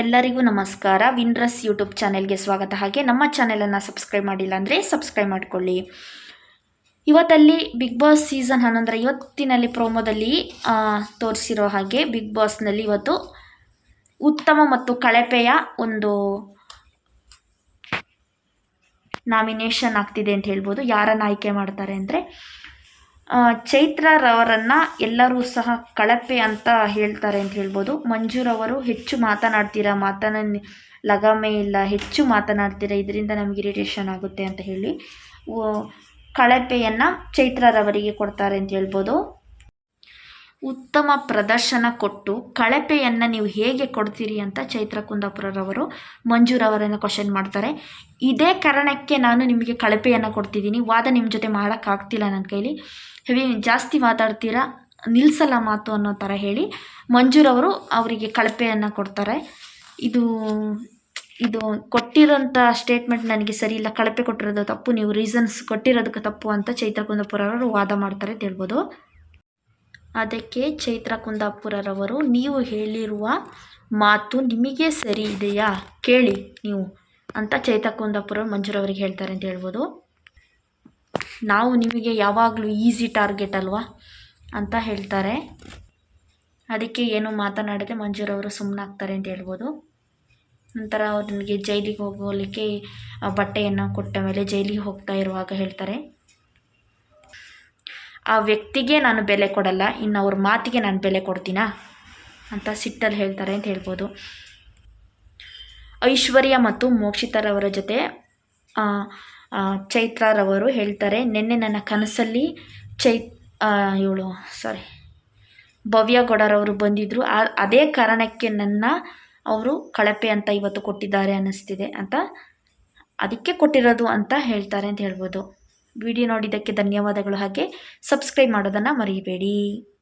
ಎಲ್ಲರಿಗೂ ನಮಸ್ಕಾರ. ವಿನ್ರಸ್ ಯೂಟ್ಯೂಬ್ ಚಾನೆಲ್ಗೆ ಸ್ವಾಗತ. ಹಾಗೆ ನಮ್ಮ ಚಾನೆಲನ್ನು ಸಬ್ಸ್ಕ್ರೈಬ್ ಮಾಡಿಲ್ಲ ಅಂದರೆ ಸಬ್ಸ್ಕ್ರೈಬ್ ಮಾಡಿಕೊಳ್ಳಿ. ಇವತ್ತಲ್ಲಿ ಬಿಗ್ ಬಾಸ್ ಸೀಸನ್ ಹನ್ನೊಂದರ ಇವತ್ತಿನಲ್ಲಿ ಪ್ರೋಮೋದಲ್ಲಿ ತೋರಿಸಿರೋ ಹಾಗೆ ಬಿಗ್ ಬಾಸ್ನಲ್ಲಿ ಇವತ್ತು ಉತ್ತಮ ಮತ್ತು ಕಳಪೆಯ ಒಂದು ನಾಮಿನೇಷನ್ ಆಗ್ತಿದೆ ಅಂತ ಹೇಳ್ಬೋದು. ಯಾರನ್ನು ಆಯ್ಕೆ ಮಾಡ್ತಾರೆ ಅಂದರೆ ಚೈತ್ರರವರನ್ನು ಎಲ್ಲರೂ ಸಹ ಕಳಪೆ ಅಂತ ಹೇಳ್ತಾರೆ ಅಂತ ಹೇಳ್ಬೋದು. ಮಂಜುರವರು ಹೆಚ್ಚು ಮಾತನಾಡ್ತೀರಾ? ಮಾತನ ಲಗಾಮೆ ಇಲ್ಲ, ಹೆಚ್ಚು ಮಾತನಾಡ್ತೀರಾ? ಇದರಿಂದ ನಮಗೆ ಇರಿಟೇಷನ್ ಆಗುತ್ತೆ ಅಂತ ಹೇಳಿ. ಕಳಪೆಯನ್ನು ಚೈತ್ರರವರಿಗೆ ಕೊಡ್ತಾರೆ ಅಂತ ಹೇಳ್ಬೋದು. ಉತ್ತಮ ಪ್ರದರ್ಶನ ಕೊಟ್ಟು ಕಳಪೆಯನ್ನು ನೀವು ಹೇಗೆ ಕೊಡ್ತೀರಿ ಅಂತ ಚೈತ್ರ ಕುಂದಾಪುರರವರು ಮಂಜುರವರನ್ನು ಕ್ವಶನ್ ಮಾಡ್ತಾರೆ. ಇದೇ ಕಾರಣಕ್ಕೆ ನಾನು ನಿಮಗೆ ಕಳಪೆಯನ್ನು ಕೊಡ್ತಿದ್ದೀನಿ. ವಾದ ನಿಮ್ಮ ಜೊತೆ ಮಾಡೋಕ್ಕಾಗ್ತಿಲ್ಲ ನನ್ನ ಕೈಲಿ. ಹೆವಿ ಜಾಸ್ತಿ ಮಾತಾಡ್ತೀರಾ? ನಿಲ್ಲಿಸಲ್ಲ ಮಾತು ಅನ್ನೋ ಥರ ಹೇಳಿ ಮಂಜುರವರು ಅವರಿಗೆ ಕಳಪೆಯನ್ನು ಕೊಡ್ತಾರೆ. ಇದು ಇದು ಕೊಟ್ಟಿರೋಂಥ ಸ್ಟೇಟ್ಮೆಂಟ್ ನನಗೆ ಸರಿ ಇಲ್ಲ. ಕಳಪೆ ಕೊಟ್ಟಿರೋದು ತಪ್ಪು. ನೀವು ರೀಸನ್ಸ್ ಕೊಟ್ಟಿರೋದಕ್ಕೆ ತಪ್ಪು ಅಂತ ಚೈತ್ರ ಕುಂದಾಪುರವರು ವಾದ ಮಾಡ್ತಾರೆ ಅಂತ ಹೇಳ್ಬೋದು. ಅದಕ್ಕೆ ಚೈತ್ರ ಕುಂದಾಪುರರವರು, ನೀವು ಹೇಳಿರುವ ಮಾತು ನಿಮಗೆ ಸರಿ ಇದೆಯಾ? ಕೇಳಿ ನೀವು, ಅಂತ ಚೈತ್ರ ಕುಂದಾಪುರ ಮಂಜುರವರಿಗೆ ಹೇಳ್ತಾರೆ ಅಂತ ಹೇಳ್ಬೋದು. ನಾವು ನಿಮಗೆ ಯಾವಾಗಲೂ ಈಸಿ ಟಾರ್ಗೆಟ್ ಅಲ್ವಾ? ಅಂತ ಹೇಳ್ತಾರೆ. ಅದಕ್ಕೆ ಏನು ಮಾತನಾಡದೆ ಮಂಜೂರವರು ಸುಮ್ಮನಾಗ್ತಾರೆ ಅಂತ ಹೇಳ್ಬೋದು. ನಂತರ ನಿಮಗೆ ಜೈಲಿಗೆ ಹೋಗೋಲಿಕ್ಕೆ ಬಟ್ಟೆಯನ್ನು ಕೊಟ್ಟ ಮೇಲೆ ಜೈಲಿಗೆ ಹೋಗ್ತಾ ಇರುವಾಗ ಹೇಳ್ತಾರೆ. ಆ ವ್ಯಕ್ತಿಗೆ ನಾನು ಬೆಲೆ ಕೊಡಲ್ಲ, ಇನ್ನು ಅವ್ರ ಮಾತಿಗೆ ನಾನು ಬೆಲೆ ಕೊಡ್ತೀನಾ? ಅಂತ ಸಿಟ್ಟಲ್ಲಿ ಹೇಳ್ತಾರೆ ಅಂತ ಹೇಳ್ಬೋದು. ಐಶ್ವರ್ಯ ಮತ್ತು ಮೋಕ್ಷಿತರವರ ಜೊತೆ ಚೈತ್ರರವರು ಹೇಳ್ತಾರೆ, ನಿನ್ನೆ ನನ್ನ ಕನಸಲ್ಲಿ ಚೈ ಇವಳು ಸಾರಿ ಭವ್ಯಗೌಡರವರು ಬಂದಿದ್ದರು ಆ, ಅದೇ ಕಾರಣಕ್ಕೆ ನನ್ನ ಅವರು ಕಳಪೆ ಅಂತ ಇವತ್ತು ಕೊಟ್ಟಿದ್ದಾರೆ ಅನ್ನಿಸ್ತಿದೆ ಅಂತ, ಅದಕ್ಕೆ ಕೊಟ್ಟಿರೋದು ಅಂತ ಹೇಳ್ತಾರೆ ಅಂತ ಹೇಳ್ಬೋದು. ವಿಡಿಯೋ ನೋಡಿದ್ದಕ್ಕೆ ಧನ್ಯವಾದಗಳು. ಹಾಗೆ ಸಬ್ಸ್ಕ್ರೈಬ್ ಮಾಡೋದನ್ನು ಮರಿಬೇಡಿ.